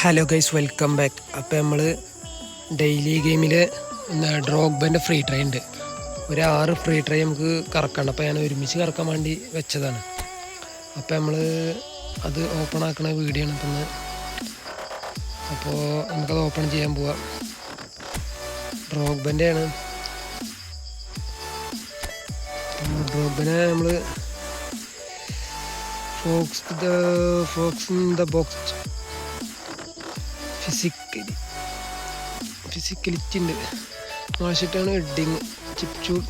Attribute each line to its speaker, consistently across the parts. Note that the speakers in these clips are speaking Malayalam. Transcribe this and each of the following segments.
Speaker 1: ഹലോ ഗൈസ് വെൽക്കം ബാക്ക് അപ്പോൾ നമ്മൾ ഡെയിലി ഗെയിമിൽ ഡ്രോഗ്ബന്റെ ഫ്രീ ട്രൈ ഉണ്ട്. ഒരു ആറ് ഫ്രീ ട്രൈ നമുക്ക് കറക്കണം അപ്പോൾ ഞാൻ ഒരുമിച്ച് കറക്കാൻ വേണ്ടി വെച്ചതാണ്. അപ്പോൾ നമ്മൾ അത് ഓപ്പൺ ആക്കണ വീഡിയോ ആണ് ഇപ്പം അപ്പോൾ നമുക്കത് ഓപ്പൺ ചെയ്യാൻ പോവാം. ഡ്രോഗ്ബന്റെ ആണ്. ഡ്രോഗ്ബനെ നമ്മൾ fox fox in the box physically physicality ഉണ്ട്. മാഷിട്ടാണ് heading chip shoot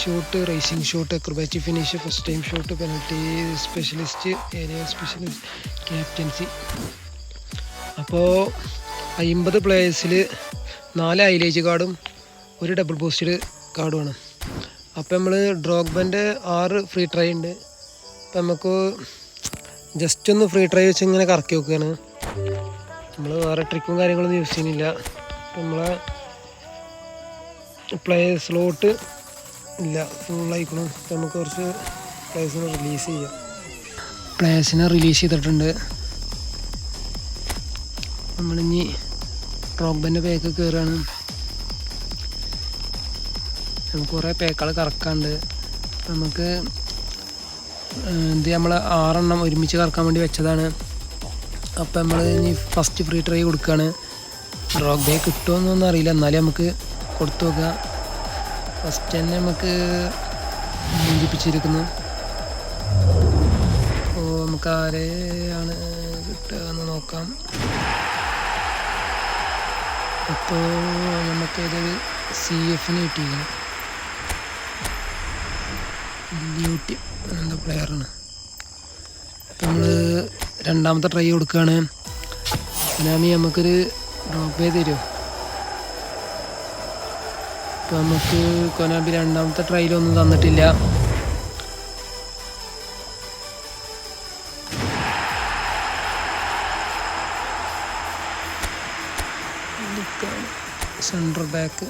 Speaker 1: shot racing shot acrobatic finish first time shot penalty specialist area specialist captaincy അപ്പോൾ അമ്പത് പ്ലേയേഴ്സിൽ നാല് ഐലേജ് കാർഡും ഒരു ഡബിൾ പോസ്റ്റഡ് കാർഡുമാണ് അപ്പോൾ നമ്മൾ ഡ്രോഗ്ബന്റെ ആറ് ഫ്രീ ട്രൈ ഉണ്ട്. അപ്പം നമുക്ക് ജസ്റ്റ് ഒന്ന് ഫ്രീ ട്രൈ വെച്ച് ഇങ്ങനെ കറക്കി നോക്കുകയാണ് നമ്മൾ വേറെ ട്രിക്കും കാര്യങ്ങളൊന്നും യൂസ് ചെയ്യുന്നില്ല. നമ്മളെ പ്ലേ സ്ലോട്ട് ഇല്ല. ഫുള്ളായിക്കണം നമുക്ക് കുറച്ച് പ്ലേസിനെ റിലീസ് ചെയ്യാം. പ്ലേസിനെ റിലീസ് ചെയ്തിട്ടുണ്ട്. നമ്മളിനി റോബന്റെ പേക്ക് കയറുകയാണ് നമുക്ക് കുറേ പേക്കുകൾ കറക്കാണ്ട്. നമുക്ക് ഇത് നമ്മൾ ആറെണ്ണം ഒരുമിച്ച് കറക്കാൻ വേണ്ടി വെച്ചതാണ്. അപ്പം നമ്മൾ ഇനി ഫസ്റ്റ് ഫ്രീ ട്രൈ കൊടുക്കുകയാണ് റോക്ക് ബേ കിട്ടുമെന്നൊന്നും അറിയില്ല. എന്നാലും നമുക്ക് കൊടുത്തു നോക്കാം. ഫസ്റ്റ് തന്നെ നമുക്ക് മുഞ്ചിപ്പിച്ചിരിക്കുന്നു ഓ നമുക്ക് ആരെയാണ് കിട്ടുക എന്ന് നോക്കാം. അപ്പോൾ നമുക്കിതൊരു സി എഫിന് കിട്ടിയിരിക്കണം ഡ്യൂട്ടി എന്താ പ്ലെയറാണ് നമ്മൾ രണ്ടാമത്തെ ട്രൈ കൊടുക്കുകയാണ് സുനാമി നമുക്കൊരു ഡ്രോപ്പ് ചെയ്ത് തരുമോ ഇപ്പം നമുക്ക് കൊനാബി രണ്ടാമത്തെ ട്രൈയിലൊന്നും തന്നിട്ടില്ല. സെൻട്രൽ ബാക്ക്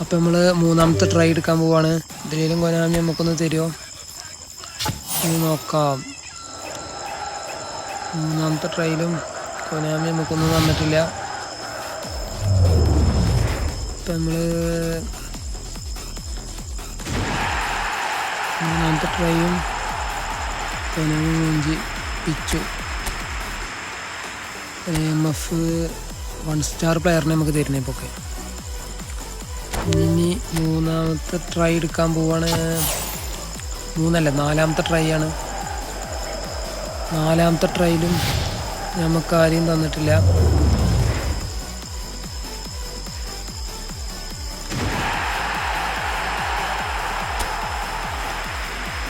Speaker 1: അപ്പം നമ്മൾ മൂന്നാമത്തെ ട്രൈ എടുക്കാൻ പോവാണ്. ഇതിലേലും കൊനാമി നമുക്കൊന്ന് തരുമോ നോക്കാം. മൂന്നാമത്തെ ട്രയലും കൊനാമി നമുക്കൊന്നും തന്നിട്ടില്ല. ഇപ്പം നമ്മൾ മൂന്നാമത്തെ ട്രൈയും കൊനാമി മൂഞ്ചി പിച്ചു. എം എഫ് വൺ സ്റ്റാർ പ്ലെയറിനെ നമുക്ക് തരുന്നേ ഇപ്പോൾ ഒക്കെ ഇനി മൂന്നാമത്തെ ട്രൈ എടുക്കാൻ പോവാണ്. മൂന്നല്ല നാലാമത്തെ ട്രൈ ആണ്. നാലാമത്തെ ട്രൈയിലും നമുക്ക് ആരെയും തന്നിട്ടില്ല.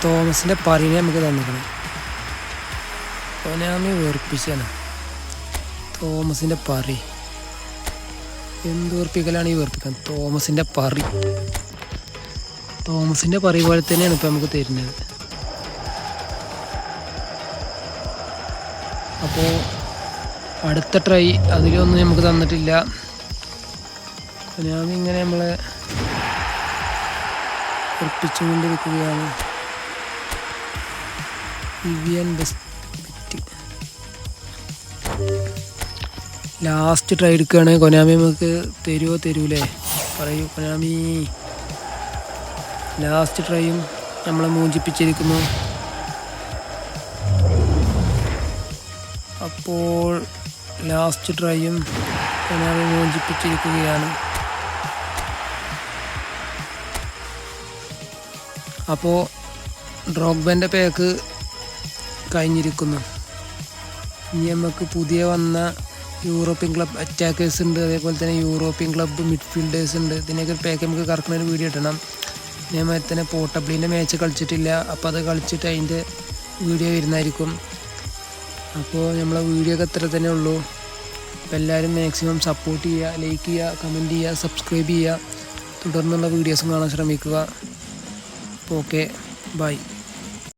Speaker 1: തോമസിന്റെ പറിനെ നമുക്ക് തന്നിട്ടുണ്ട് ഒനാമി വേർപ്പിച്ചാണ് തോമസിന്റെ പറി. എന്ത് വേർപ്പിക്കലാണ് ഈ വേർപ്പിക്കാൻ തോമസിന്റെ പറി. തോമസിന്റെ പറി പോലെ തന്നെയാണ് ഇപ്പൊ നമുക്ക് തരുന്നത്. അപ്പോൾ അടുത്ത ട്രൈ അതിലൊന്നും നമുക്ക് തന്നിട്ടില്ല. ഞാൻ ഇങ്ങനെ നമ്മളെ ഉറപ്പിച്ചുകൊണ്ടിരിക്കുകയാണ് ഇവിയൻ ബെസ്റ്റ് ലാസ്റ്റ് ട്രൈ എടുക്കുകയാണ്. കൊനാമി നമുക്ക് തരുമോ തരൂലേ? പറയൂ കൊനാമി. ലാസ്റ്റ് ട്രൈയും നമ്മളെ മൂഞ്ചിപ്പിച്ചിരിക്കുന്നു അപ്പോൾ ലാസ്റ്റ് ട്രൈയും കൊനാമി മോചിപ്പിച്ചിരിക്കുകയാണ്. അപ്പോൾ ഡ്രോഗ്ബന്റെ പേക്ക് കഴിഞ്ഞിരിക്കുന്നു. ഇനി നമുക്ക് പുതിയ വന്ന യൂറോപ്യൻ ക്ലബ് അറ്റാക്കേഴ്സ് ഉണ്ട്. അതേപോലെ തന്നെ യൂറോപ്യൻ ക്ലബ്ബ് മിഡ്ഫീൽഡേഴ്സ് ഉണ്ട്. ഇതിനൊക്കെ ഒരു പേക്ക് നമുക്ക് കറക്കുന്ന ഒരു വീഡിയോ ഇടണം. അതേമാതിരി തന്നെ പോർട്ടബിളിന്റെ മാച്ച് കളിച്ചിട്ടില്ല. അപ്പോൾ അത് കളിച്ചിട്ട് അതിന്റെ വീഡിയോ വരുന്നതായിരിക്കും. അപ്പോൾ നമ്മളെ വീഡിയോ ഒക്കെ ഇത്ര തന്നെ ഉള്ളൂ. അപ്പോൾ എല്ലാവരും മാക്സിമം സപ്പോർട്ട് ചെയ്യുക ലൈക്ക് ചെയ്യുക കമന്റ് ചെയ്യുക സബ്സ്ക്രൈബ് ചെയ്യുക. തുടർന്നുള്ള വീഡിയോസും കാണാൻ ശ്രമിക്കുക. അപ്പോൾ ഓക്കെ ബൈ